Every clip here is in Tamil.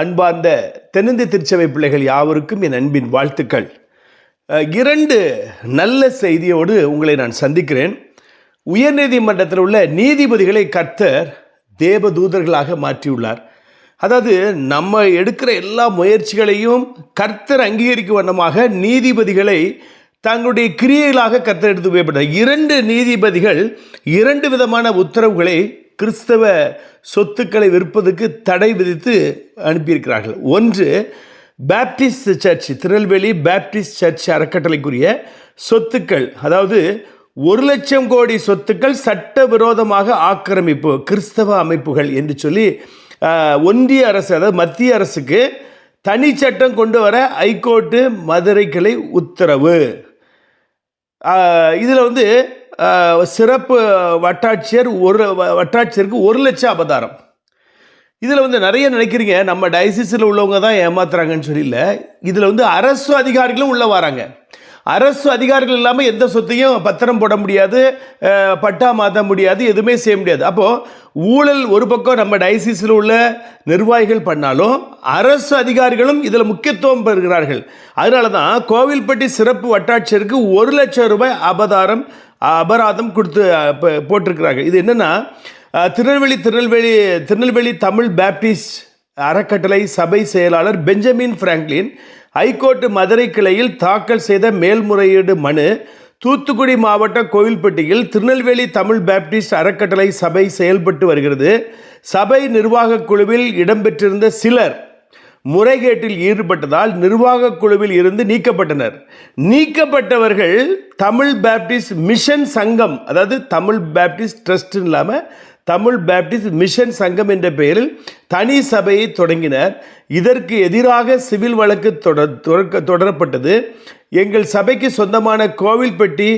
அன்பார்ந்த தென்னிந்திய திருச்சபை பிள்ளைகள் யாவருக்கும் என் அன்பின் வாழ்த்துக்கள். இரண்டு நல்ல செய்தியோடு உங்களை நான் சந்திக்கிறேன். உயர்நீதிமன்றத்தில் உள்ள நீதிபதிகளை கர்த்தர் தேவதூதர்களாக மாற்றியுள்ளார். அதாவது நம்ம எடுக்கிற எல்லா முயற்சிகளையும் கர்த்தர் அங்கீகரிக்கும் வண்ணமாக நீதிபதிகளை தங்களுடைய கிரியைகளாக கர்த்தர் எடுத்து உபயோகப்பட்டார் இரண்டு நீதிபதிகள் இரண்டு விதமான உத்தரவுகளை கிறிஸ்தவ சொத்துக்களை விற்பதற்கு தடை விதித்து அனுப்பியிருக்கிறார்கள். ஒன்று Baptist church Tirunelveli Baptist church அறக்கட்டளைக்குரிய சொத்துக்கள் அதாவது ஒரு லட்சம் கோடி சொத்துக்கள் சட்டவிரோதமாக ஆக்கிரமிப்பு கிறிஸ்தவ அமைப்புகள் என்று சொல்லி ஒன்றிய அரசு அதாவது மத்திய அரசுக்கு தனி சட்டம் கொண்டு வர ஹைகோர்ட்டு மதுரை கிளை உத்தரவு இதில் வந்து சிறப்பு வட்டாட்சியர் ஒரு வ- வட்டாட்சியருக்கு ஒரு லட்சம் அபதாரம். இதில் வந்து நிறைய நினைக்கிறீங்க. நம்ம டயசிஸில் உள்ளவங்க தான் ஏமாத்துறாங்கன்னு சொல்லல இதில் வந்து அரசு அதிகாரிகளும் உள்ளே வராங்க. அரசு அதிகாரிகள் இல்லாமல் எந்த சொத்தையும் பத்திரம் போட முடியாது பட்டா மாற்ற முடியாது எதுவுமே செய்ய முடியாது. அப்போது ஊழல் ஒரு பக்கம் நம்ம டயசிஸில் உள்ள நிர்வாகிகள் பண்ணாலும் அரசு அதிகாரிகளும் இதில் முக்கியத்துவம் பெறுகிறார்கள். அதனால தான் கோவில்பட்டி சிறப்பு வட்டாட்சியருக்கு ஒரு லட்சம் ரூபாய் அபதாரம் அபராதம் கொடுத்து போட்டிருக்கிறார்கள். இது என்னென்னா திருநெல்வேலி திருநெல்வேலி திருநெல்வேலி தமிழ் பேப்டிஸ்ட் அறக்கட்டளை சபை செயலாளர் பெஞ்சமின் ஃப்ராங்க்லின் ஹைகோர்ட் மதுரை கிளையில் தாக்கல் செய்த மேல்முறையீடு மனு தூத்துக்குடி மாவட்ட கோவில்பட்டியில் திருநெல்வேலி தமிழ் பேப்டிஸ்ட் அறக்கட்டளை சபை செயல்பட்டு வருகிறது. சபை நிர்வாகக் குழுவில் இடம்பெற்றிருந்த சிலர் முறைகேட்டில் ஈடுபட்டதால் நிர்வாகக் குழுவில் இருந்து நீக்கப்பட்டனர். நீக்கப்பட்டவர்கள் தமிழ் பேப்டிஸ்ட் மிஷன் சங்கம் அதாவது தமிழ் பேப்டிஸ்ட் ட்ரஸ்ட் இல்லாமல் தமிழ் பேப்டிஸ்ட் மிஷன் சங்கம் என்ற பெயரில் தனி சபையை தொடங்கினர். இதற்கு எதிராக சிவில் வழக்கு தொடர் தொடரப்பட்டது. எங்கள் சபைக்கு சொந்தமான கோவில்பட்டி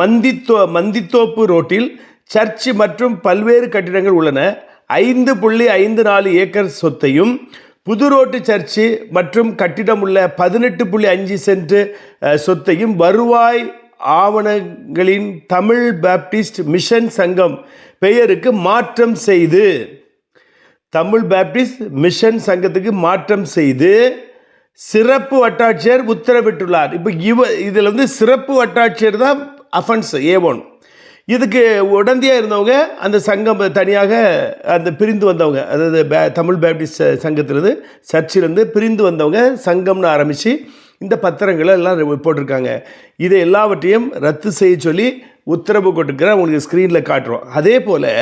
மந்தித்தோ மந்தித்தோப்பு ரோட்டில் சர்ச்சு மற்றும் பல்வேறு கட்டிடங்கள் உள்ளன. ஐந்து புள்ளி ஐந்து நாலு ஏக்கர் சொத்தையும் புது ரோட்டு சர்ச்சு மற்றும் கட்டிடம் உள்ள பதினெட்டு புள்ளி அஞ்சு சென்ட் சொத்தையும் வருவாய் ஆவணங்களின் தமிழ் பேப்டிஸ்ட் மிஷன் சங்கம் பெயருக்கு மாற்றம் செய்து தமிழ் பேப்டிஸ்ட் மிஷன் சங்கத்துக்கு மாற்றம் செய்து சிறப்பு வட்டாட்சியர் உத்தரவிட்டுள்ளார். இப்போ இவ இதில் வந்து சிறப்பு வட்டாட்சியர் தான் அஃபன்ஸ் ஏ ஒன். இதுக்கு உடந்தையாக இருந்தவங்க அந்த சங்கம் தனியாக அந்த பிரிந்து வந்தவங்க அதாவது பே தமிழ் பேப்டிஸ்ட் சங்கத்திலிருந்து சர்ச்சிலிருந்து பிரிந்து வந்தவங்க சங்கம்னு ஆரம்பித்து இந்த பத்திரங்களை எல்லாம் போட்டிருக்காங்க. இதை எல்லாவற்றையும் ரத்து செய்ய சொல்லி உத்தரவு கொடுக்குற உங்களுக்கு ஸ்க்ரீனில் காட்டுறோம். அதே போல்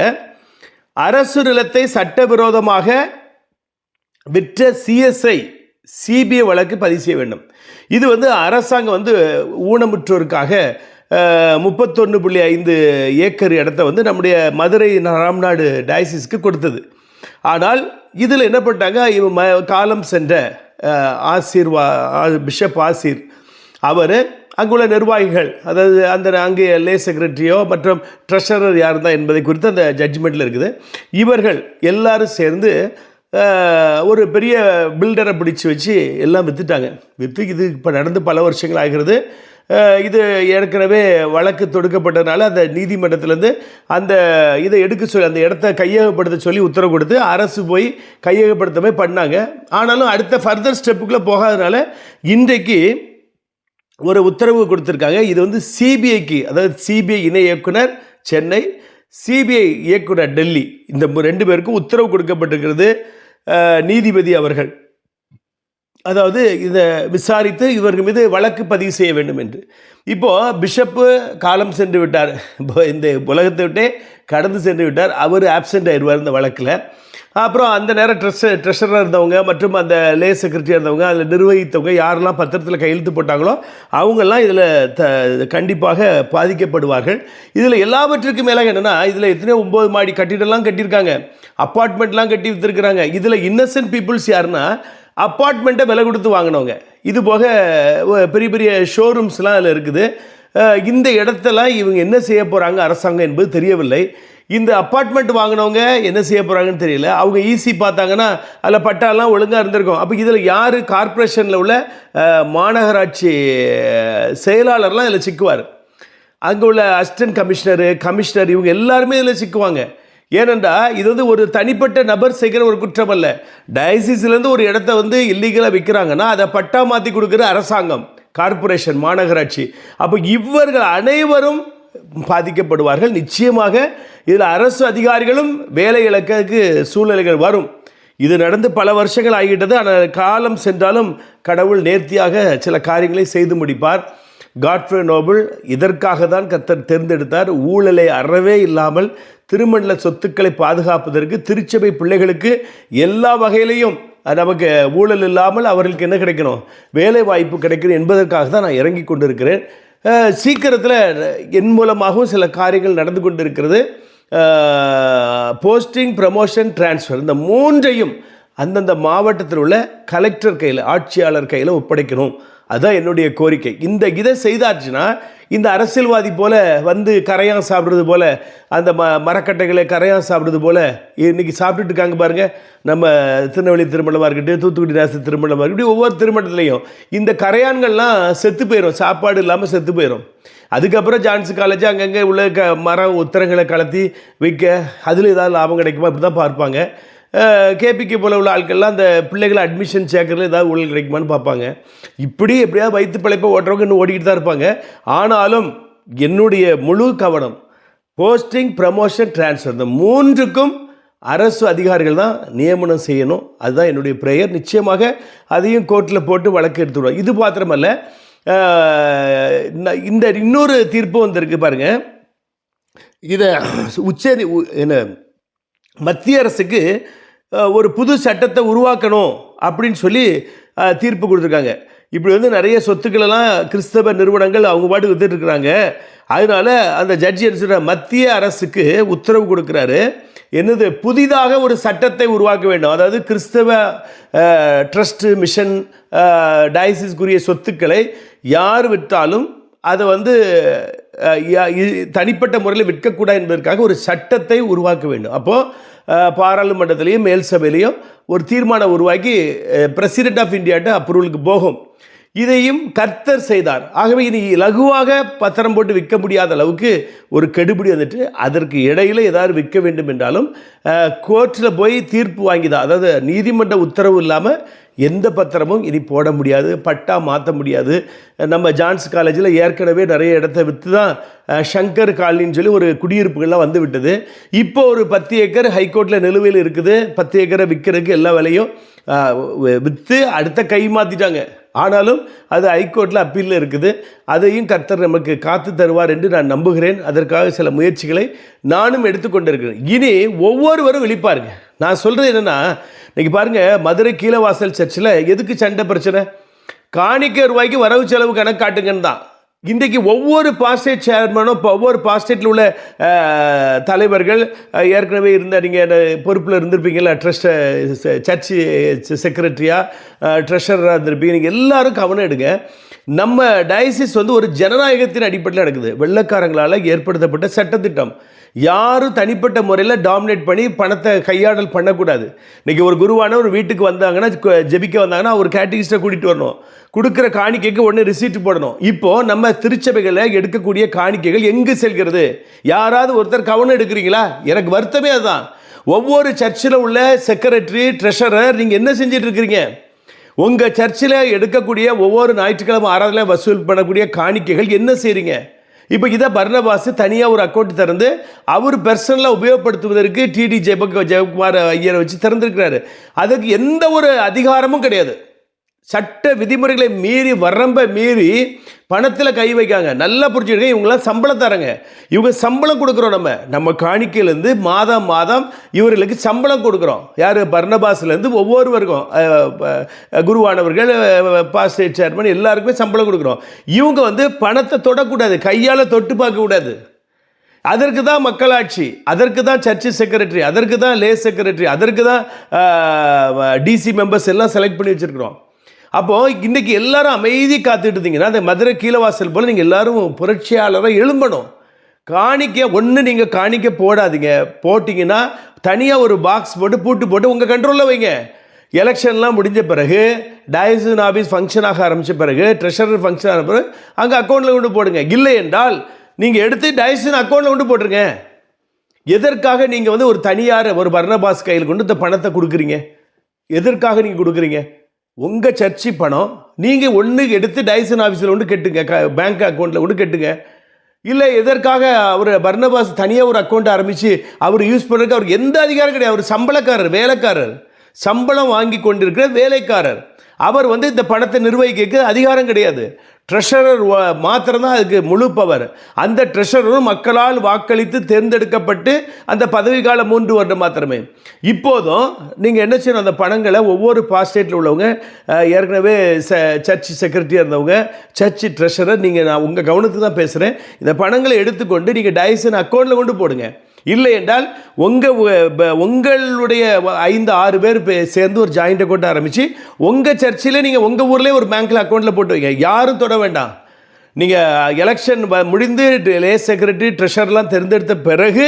அரசு நிலத்தை சட்டவிரோதமாக விற்ற சிஎஸ்ஐ சிபிஐ வழக்கு பதிவு செய்ய வேண்டும். இது வந்து அரசாங்கம் வந்து ஊனமுற்றோருக்காக முப்பத்தொன்று புள்ளி ஐந்து ஏக்கர் இடத்த வந்து நம்முடைய மதுரை ராம்நாடு டயசிஸ்க்கு கொடுத்தது. ஆனால் இதில் என்ன பண்ணிட்டாங்க இவன் ம காலம் சென்ற ஆசீர்வா பிஷப் ஆசீர். அவர் அங்குள்ள நிர்வாகிகள் அதாவது அந்த அங்கே லே செக்ரட்டரியோ மற்றும் ட்ரெஷரர் யார் தான் என்பதை குறித்து அந்த ஜட்ஜ்மெண்ட்டில் இருக்குது. இவர்கள் எல்லாரும் சேர்ந்து ஒரு பெரிய பில்டரை பிடிச்சு வச்சு எல்லாம் விற்றுட்டாங்க விற்று இது இப்போ நடந்து பல வருஷங்கள் ஆகிறது. இது ஏற்கனவே வழக்கு தொடுக்கப்பட்டதுனால அந்த நீதிமன்றத்திலேருந்து அந்த இதை எடுக்க சொல்லி அந்த இடத்த கையகப்படுத்த சொல்லி உத்தரவு கொடுத்து அரசு போய் கையகப்படுத்தவே பண்ணாங்க. ஆனாலும் அடுத்த ஃபர்தர் ஸ்டெப்புக்குள்ளே போகாதனால இன்றைக்கு ஒரு உத்தரவு கொடுத்துருக்காங்க. இது வந்து சிபிஐக்கு அதாவது சிபிஐ இணை இயக்குனர் சென்னை சிபிஐ இயக்குனர் டெல்லி. இந்த ரெண்டு பேருக்கும் உத்தரவு கொடுக்கப்பட்டிருக்கிறது நீதிபதி அவர்கள். அதாவது இதை விசாரித்து இவர்கள் மீது வழக்கு பதிவு செய்ய வேண்டும் என்று. இப்போது பிஷப்பு காலம் சென்று விட்டார். இப்போ இந்த உலகத்தை விட்டே கடந்து சென்று விட்டார். அவர் ஆப்சென்ட் ஆயிடுவார் இந்த வழக்கில். அப்புறம் அந்த நேரம் ட்ரெஸ் ட்ரெஷராக இருந்தவங்க மற்றும் அந்த லே செக்ரட்டரியாக இருந்தவங்க அதில் நிர்வகித்தவங்க யாரெல்லாம் பத்திரத்தில் கையெழுத்து போட்டாங்களோ அவங்கெல்லாம் இதில் த கண்டிப்பாக பாதிக்கப்படுவார்கள். இதில் எல்லாவற்றுக்கும் மேலாக என்னென்னா இதில் எத்தனையோ ஒம்பது மாடி கட்டிடம்லாம் கட்டியிருக்காங்க. அப்பார்ட்மெண்ட்லாம் கட்டி விற்றுருக்குறாங்க இதில் இன்னசென்ட் பீப்புள்ஸ் யாருன்னா அப்பார்ட்மெண்ட்டை விலை கொடுத்து வாங்கினவங்க. இது போக பெரிய பெரிய ஷோரூம்ஸ்லாம் அதில் இருக்குது. இந்த இடத்தெல்லாம் இவங்க என்ன செய்ய போகிறாங்க அரசாங்கம் என்பது தெரியவில்லை. இந்த அப்பார்ட்மெண்ட் வாங்கினவங்க என்ன செய்ய போகிறாங்கன்னு தெரியல. அவங்க ஈஸி பார்த்தாங்கன்னா அதில் பட்டாலாம் ஒழுங்காக இருந்திருக்கும். அப்போ இதில் யார் கார்ப்பரேஷனில் உள்ள மாநகராட்சி செயலாளர்லாம் இதில் சிக்குவார். அங்கே உள்ள அசிஸ்டன்ட் கமிஷனரு கமிஷனர் இவங்க எல்லாருமே இதில் சிக்குவாங்க. ஏனென்றால் இது வந்து ஒரு தனிப்பட்ட நபர் செய்கிற ஒரு குற்றம் அல்ல டயசிஸ்லேருந்து ஒரு இடத்த வந்து இல்லீகலாக விற்கிறாங்கன்னா அதை பட்டா மாற்றி கொடுக்குற அரசாங்கம் கார்ப்பரேஷன் மாநகராட்சி. அப்போ இவர்கள் அனைவரும் பாதிக்கப்படுவார்கள். நிச்சயமாக இதில் அரசு அதிகாரிகளும் வேலை இழக்கிறதுக்கு சூழ்நிலைகள் வரும். இது நடந்து பல வருஷங்கள் ஆகிட்டது ஆனால் காலம் சென்றாலும் கடவுள் நேர்த்தியாக சில காரியங்களை செய்து முடிப்பார். காட்ஃப்ரே நோபல் இதற்காக தான் கத்தர் தேர்ந்தெடுத்தார். ஊழலை அறவே இல்லாமல் திருமண சொத்துக்களை பாதுகாப்பதற்கு திருச்சபை பிள்ளைகளுக்கு எல்லா வகையிலையும் நமக்கு ஊழல் இல்லாமல் அவர்களுக்கு என்ன கிடைக்கணும்? வேலை வாய்ப்பு கிடைக்கணும் என்பதற்காக தான் நான் இறங்கி கொண்டிருக்கிறேன். சீக்கிரத்தில் என் மூலமாகவும் சில காரியங்கள் நடந்து கொண்டிருக்கிறது. போஸ்டிங் ப்ரமோஷன் ட்ரான்ஸ்ஃபர் இந்த மூன்றையும் அந்தந்த மாவட்டத்தில் உள்ள கலெக்டர் கையில் ஆட்சியாளர் கையில் ஒப்படைக்கணும். அதுதான் என்னுடைய கோரிக்கை. இந்த இதை செய்தாச்சுன்னா இந்த அரசியல்வாதி போல் வந்து கரையான் சாப்பிட்றது போல் அந்த ம மரக்கட்டைகளை கரையான் சாப்பிட்றது போல் இன்றைக்கி சாப்பிட்டுட்டு இருக்காங்க பாருங்கள் நம்ம திருநெல்வேலி திருமணமாக இருக்கட்டும் தூத்துக்குடி ராசி திருமணமாக இருக்கட்டும் ஒவ்வொரு திருமணத்துலேயும் இந்த கரையான்கள்லாம் செத்து போயிடும் சாப்பாடு இல்லாமல் செத்து போயிடும் அதுக்கப்புறம் ஜான்ஸ் காலேஜ் அங்கங்கே உள்ள க மரம் உத்தரங்களை கலத்தி விற்க அதில் ஏதாவது லாபம் கிடைக்குமா? இப்படி தான் பார்ப்பாங்க. கேபிக்கு போல உள்ள ஆட்கள்லாம் அந்த பிள்ளைகளை அட்மிஷன் சேர்க்கறதுல ஏதாவது ஊழல் கிடைக்குமான்னு பார்ப்பாங்க. இப்படி எப்படியாவது வயிற்று பிழைப்பை ஓட்டுறவங்க இன்னும் ஓடிக்கிட்டு தான் இருப்பாங்க. ஆனாலும் என்னுடைய முழு கவனம் போஸ்டிங் ப்ரமோஷன் ட்ரான்ஸ்ஃபர் இந்த மூன்றுக்கும் அரசு அதிகாரிகள் தான் நியமனம் செய்யணும். அதுதான் என்னுடைய ப்ரேயர் நிச்சயமாக அதையும் கோர்ட்டில் போட்டு வழக்கு எடுத்துடுவோம் இது மாத்திரமல்ல இந்த- இந்த இன்னொரு தீர்ப்பு வந்திருக்கு பாருங்க. இதை உச்ச என்ன மத்திய அரசுக்கு ஒரு புது சட்டத்தை உருவாக்கணும் அப்படின்னு சொல்லி தீர்ப்பு கொடுத்துருக்காங்க. இப்படி வந்து நிறைய சொத்துக்களெல்லாம் கிறிஸ்தவ நிறுவனங்கள் அவங்க பாட்டுக்கு வித்துட்டுருக்குறாங்க அதனால் அதனால அந்த ஜட்ஜி என்ன மத்திய அரசுக்கு உத்தரவு கொடுக்குறாரு. என்னது? புதிதாக ஒரு சட்டத்தை உருவாக்க வேண்டும். அதாவது கிறிஸ்தவ ட்ரஸ்ட்டு மிஷன் டயசிஸ்குரிய சொத்துக்களை யார் விற்றாலும் அதை வந்து தனிப்பட்ட முறையில் விற்கக்கூடாது என்பதற்காக ஒரு சட்டத்தை உருவாக்க வேண்டும். அப்போது பாராளுமன்றத்திலையும் மேல் சபையிலையும் ஒரு தீர்மானம் உருவாக்கி பிரசிடென்ட் ஆஃப் இந்தியாட்ட அப்ரூவலுக்கு போகும். இதையும் கர்த்தர் செய்தார். ஆகவே இனி லகுவாக பத்திரம் போட்டு விற்க முடியாத அளவுக்கு ஒரு கெடுபிடி வந்துட்டு அதற்கு இடையில ஏதாவது விற்க வேண்டும் என்றாலும் கோர்ட்டில் போய் தீர்ப்பு வாங்கிதான் அதாவது நீதிமன்ற உத்தரவு இல்லாமல் எந்த பத்திரமும் இனி போட முடியாது பட்டா மாற்ற முடியாது. நம்ம ஜான்ஸ் காலேஜில் ஏற்கனவே நிறைய இடத்த விற்று தான் ஷங்கர் காலனின்னு சொல்லி ஒரு குடியிருப்புகள்லாம் வந்து விட்டது. இப்போ ஒரு பத்து ஏக்கர் ஹைகோர்ட்டில் நிலுவையில் இருக்குது. பத்து ஏக்கரை விற்கிறதுக்கு எல்லா விலையும் விற்று அடுத்த கை மாற்றிட்டாங்க ஆனாலும் அது ஹைகோர்ட்டில் அப்பீலில் இருக்குது. அதையும் கர்த்தர் நமக்கு காத்து தருவார் என்று நான் நம்புகிறேன். அதற்காக சில முயற்சிகளை நானும் எடுத்துக்கொண்டிருக்கிறேன். இனி ஒவ்வொருவரும் விழிப்பாருங்க. நான் சொல்கிறது என்னென்னா இன்னைக்கு பாருங்கள் மதுரை கீழவாசல் சர்ச்சில் எதுக்கு சண்டை பிரச்சனை? காணிக்க ரூபாய்க்கு வரவு செலவு கணக்கு காட்டுங்கன்னு தான். இன்றைக்கு ஒவ்வொரு பாஸ்டேட் சேர்மனும் இப்போ ஒவ்வொரு பாஸ்டேட்டில் உள்ள தலைவர்கள் ஏற்கனவே இருந்த நீங்கள் பொறுப்பில் இருந்திருப்பீங்களா ட்ரஸ்ட் சர்ச்சு செக்ரட்டரியாக ட்ரெஷராக இருந்திருப்பீங்க. நீங்கள் எல்லாரும் கவனம் எடுங்க. நம்ம டயசிஸ் வந்து ஒரு ஜனநாயகத்தின் அடிப்படையில் நடக்குது. வெள்ளக்காரங்களால் ஏற்படுத்தப்பட்ட சட்டத்திட்டம். யாரும் தனிப்பட்ட முறையில் டாமினேட் பண்ணி பணத்தை கையாடல் பண்ணக்கூடாது. இன்னைக்கு ஒரு குருவான ஒரு வீட்டுக்கு வந்தாங்கன்னா ஜெபிக்க வந்தாங்கன்னா ஒரு கேட்டகிஸ்ட்டை கூட்டிகிட்டு வரணும். கொடுக்குற காணிக்கைக்கு ஒன்று ரிசீட் போடணும். இப்போ நம்ம திருச்சபைகளில் எடுக்கக்கூடிய காணிக்கைகள் எங்கு செல்கிறது? யாராவது ஒருத்தர் கவனம் எடுக்கிறீங்களா? எனக்கு வருத்தமே அதுதான். ஒவ்வொரு சர்ச்சில் உள்ள செக்ரட்டரி ட்ரெஷரர் நீங்கள் என்ன செஞ்சிட்ருக்கிறீங்க உங்கள் சர்ச்சில் எடுக்கக்கூடிய ஒவ்வொரு ஞாயிற்றுக்கிழமை ஆறாவதுல வசூல் பண்ணக்கூடிய காணிக்கைகள் என்ன செய்கிறீங்க இப்போ இதை பர்ணபாஸ் தனியாக ஒரு அக்கௌண்ட் திறந்து அவர் பர்சனலாக உபயோகப்படுத்துவதற்கு டிடி ஜெயபக ஜெயக்குமார் ஐயரை வச்சு திறந்துருக்கிறாரு. அதுக்கு எந்த ஒரு அதிகாரமும் கிடையாது. சட்ட விதிமுறைகளை மீறி வரம்ப மீறி பணத்தில் கை வைக்காங்க. நல்லா புரிஞ்சுக்கிட்டு இவங்களாம் சம்பளம் தராங்க இவங்க சம்பளம் கொடுக்குறோம் நம்ம. நம்ம காணிக்கையிலேருந்து மாதம் மாதம் இவர்களுக்கு சம்பளம் கொடுக்குறோம். யார்? பர்ணபாஸ்லேருந்து ஒவ்வொருவருக்கும் குருவானவர்கள் பாஸ்டேட் சேர்மன் எல்லாருக்குமே சம்பளம் கொடுக்குறோம். இவங்க வந்து பணத்தை தொடக்கூடாது கையால் தொட்டு பார்க்கக்கூடாது அதற்கு தான் மக்களாட்சி அதற்கு தான் சர்ச்சு செக்ரட்டரி அதற்கு தான் லே செக்ரட்டரி அதற்கு தான் டிசி மெம்பர்ஸ் எல்லாம் செலக்ட் பண்ணி வச்சுருக்குறோம். அப்போது இன்றைக்கி எல்லாரும் அமைதி காத்துட்டு இருந்தீங்கன்னா அந்த மதுரை கீழவாசல் போல் நீங்கள் எல்லோரும் புரட்சியாளராக எழும்பணும். காணிக்க ஒன்று நீங்கள் காணிக்க போடாதீங்க. போட்டிங்கன்னா தனியாக ஒரு பாக்ஸ் போட்டு பூட்டு போட்டு உங்கள் கண்ட்ரோலில் வைங்க. எலெக்ஷன்லாம் முடிஞ்ச பிறகு டயசன் ஆஃபீஸ் ஃபங்க்ஷன் ஆக ஆரம்பித்த பிறகு ட்ரெஷரர் ஃபங்க்ஷன் ஆன பிறகு அங்கே அக்கௌண்ட்டில் கொண்டு போடுங்க. இல்லை என்றால் நீங்கள் எடுத்து டயசன் அக்கௌண்ட்டில் கொண்டு போட்டுருங்க. எதற்காக நீங்கள் வந்து ஒரு தனியார் ஒரு பர்ணபாஸ் கையில் கொண்டு இந்த பணத்தை கொடுக்குறீங்க? எதற்காக நீங்கள் கொடுக்குறீங்க? உங்கள் சர்ச்சி பணம் நீங்கள் ஒன்று எடுத்து டைசன் ஆஃபீஸில் ஒன்று கட்டுங்க. க பேங்க் அக்கௌண்ட்டில் ஒன்று கெட்டுங்க. இல்லை எதற்காக அவர் பர்ணபாஸ் தனியாக ஒரு அக்கௌண்ட் ஆரம்பித்து அவர் யூஸ் பண்ணுறதுக்கு அவருக்கு எந்த அதிகாரம் கிடையாது. அவர் சம்பளக்காரர் வேலைக்காரர். சம்பளம் வாங்கி கொண்டிருக்கிற வேலைக்காரர். அவர் வந்து இந்த பணத்தை நிர்வகிக்க அதிகாரம் கிடையாது. ட்ரெஷரர் மாத்திரம்தான் அதுக்கு முழு பவர் அந்த ட்ரெஷரரும் மக்களால் வாக்களித்து தேர்ந்தெடுக்கப்பட்டு அந்த பதவி காலம் மூன்று வருடம் மாத்திரமே. இப்போதும் நீங்கள் என்ன செய்யணும்? அந்த பணங்களை ஒவ்வொரு பாஸ்டேட்டில் உள்ளவங்க ஏற்கனவே ச சர்ச் செக்ரட்டரியாக இருந்தவங்க சர்ச் ட்ரெஷரர் நீங்கள் நான் உங்கள் கவனத்துக்கு தான் பேசுகிறேன் இந்த பணங்களை எடுத்துக்கொண்டு நீங்கள் டைசன் அக்கௌண்ட்டில் கொண்டு போடுங்க. இல்லை என்றால் உங்கள் உங்களுடைய ஐந்து ஆறு பேர் சேர்ந்து ஒரு ஜாயிண்ட் அக்கௌண்ட் ஆரம்பித்து உங்கள் சர்ச்சில் நீங்கள் உங்கள் ஊர்லேயே ஒரு பேங்க்கில் அக்கௌண்ட்டில் போட்டு வைங்க. யாரும் தொட வேண்டாம். நீங்கள் எலெக்ஷன் முடிந்து லே செக்ரட்டரி ட்ரெஷர்லாம் தேர்ந்தெடுத்த பிறகு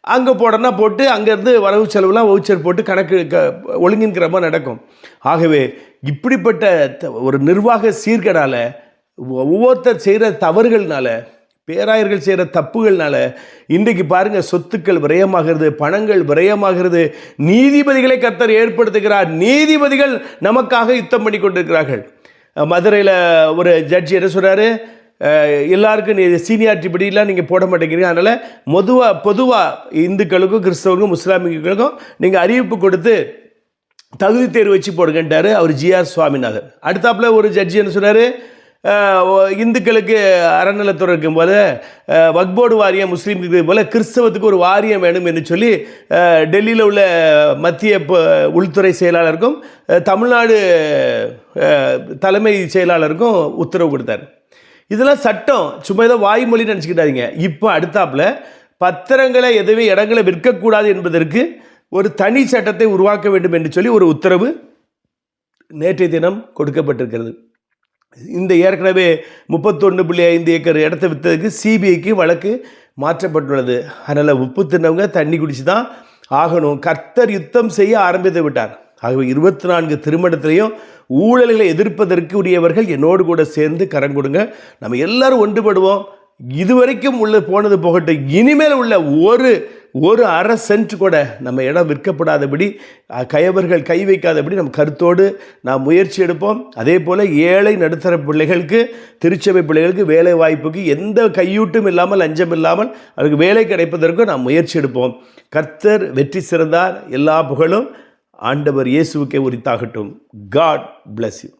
அங்கே போடனா போட்டு அங்கேருந்து வரவு செலவுலாம் வவுச்சர் போட்டு கணக்கு க ஒழுங்கின்கிற மாதிரி நடக்கும். ஆகவே இப்படிப்பட்ட த- ஒரு நிர்வாக சீர்கேடால ஒவ்வொருத்தர் செய்கிற தவறுகள்னால பேராயர்கள் செய்கிற தப்புகள்னால இன்றைக்கு பாருங்க சொத்துக்கள் விரயமாகிறது பணங்கள் விரயமாகிறது. நீதிபதிகளை கத்தர் ஏற்படுத்துகிறார். நீதிபதிகள் நமக்காக யுத்தம் பண்ணி கொண்டிருக்கிறார்கள். மதுரையில் ஒரு ஜட்ஜி என்ன சொல்கிறாரு எல்லாருக்கும் நீ சீனியாரிட்டி படியெலாம் நீங்கள் போட மாட்டேங்கிறீங்க. அதனால் பொதுவாக பொதுவாக இந்துக்களுக்கும் கிறிஸ்தவருக்கும் முஸ்லாமிகளுக்கும் நீங்கள் அறிவிப்பு கொடுத்து தகுதி தேர்வு வச்சு போடுங்கன்ட்டாரு அவர் ஜிஆர் சுவாமிநாதன். அடுத்தாப்புல ஒரு ஜட்ஜி என்ன சொன்னார் இந்துக்களுக்கு அறநிலைத்துறை இருக்கும்போது வக்போர்டு வாரியம் முஸ்லீமுக்கு இருக்கிறது போல் கிறிஸ்தவத்துக்கு ஒரு வாரியம் வேணும் என்று சொல்லி டெல்லியில் உள்ள மத்திய ப- உள்துறை செயலாளருக்கும் தமிழ்நாடு தலைமை செயலாளருக்கும் உத்தரவு கொடுத்தார். இதெல்லாம் சட்டம். சும்மா ஏதோ வாய்மொழி நினச்சிக்கிட்டாதீங்க. இப்போ அடுத்தாப்புல பத்திரங்களை எதுவுமே இடங்களை விற்கக்கூடாது என்பதற்கு ஒரு தனி சட்டத்தை உருவாக்க வேண்டும் என்று சொல்லி ஒரு உத்தரவு நேற்றைய தினம் கொடுக்கப்பட்டிருக்கிறது. இந்த ஏற்கனவே முப்பத்தொன்று புள்ளி ஐந்து ஏக்கர் இடத்த விற்றதுக்கு சிபிஐக்கு வழக்கு மாற்றப்பட்டுள்ளது. அதனால் உப்பு தின்னவங்க தண்ணி குடிச்சு தான் ஆகணும். கர்த்தர் யுத்தம் செய்ய ஆரம்பித்து விட்டார். ஆகவே இருபத்தி நான்கு திருமணத்திலையும் ஊழல்களை எதிர்ப்பதற்கு உரியவர்கள் என்னோடு கூட சேர்ந்து கரம் கொடுங்க. நம்ம எல்லாரும் ஒன்றுபடுவோம். இதுவரைக்கும் உள்ள போனது போகட்டும். இனிமேல் உள்ள ஒரு ஒரு அரை சென்ட் கூட நம்ம இடம் விற்கப்படாதபடி கயவர்கள் கை வைக்காதபடி நம்ம கருத்தோடு நாம் முயற்சி எடுப்போம். அதே போல் ஏழை நடுத்தர பிள்ளைகளுக்கு திருச்சபை பிள்ளைகளுக்கு வேலை வாய்ப்புக்கு எந்த கையூட்டும் இல்லாமல் லஞ்சம் இல்லாமல் அவருக்கு வேலை கிடைப்பதற்கும் நாம் முயற்சி எடுப்போம். கர்த்தர் வெற்றி சிறந்தார். எல்லா புகழும் ஆண்டவர் இயேசுவுக்கே உரித்தாகட்டும். God bless you